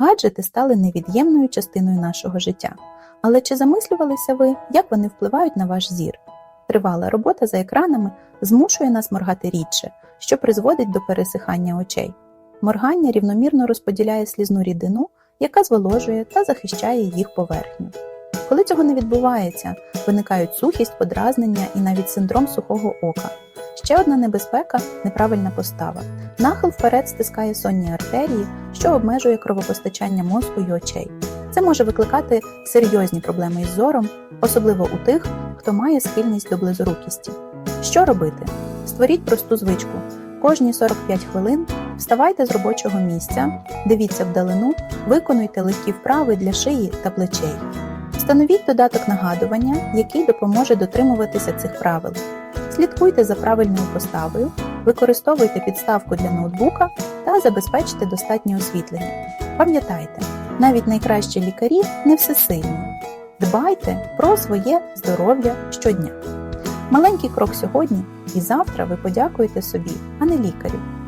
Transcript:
Гаджети стали невід'ємною частиною нашого життя. Але чи замислювалися ви, як вони впливають на ваш зір? Тривала робота за екранами змушує нас моргати рідше, що призводить до пересихання очей. Моргання рівномірно розподіляє слізну рідину, яка зволожує та захищає їх поверхню. Коли цього не відбувається, виникають сухість, подразнення і навіть синдром сухого ока. Ще одна небезпека неправильна постава. Нахил вперед стискає сонні артерії, що обмежує кровопостачання мозку й очей. Це може викликати серйозні проблеми із зором, особливо у тих, хто має схильність до близорукісті. Що робити? Створіть просту звичку. Кожні 45 хвилин вставайте з робочого місця, дивіться вдалину, виконуйте легкі вправи для шиї та плечей. Встановіть додаток нагадування, який допоможе дотримуватися цих правил. Слідкуйте за правильною поставою, використовуйте підставку для ноутбука та забезпечте достатнє освітлення. Пам'ятайте, навіть найкращі лікарі не всесильні. Дбайте про своє здоров'я щодня. Маленький крок сьогодні, і завтра ви подякуєте собі, а не лікарю.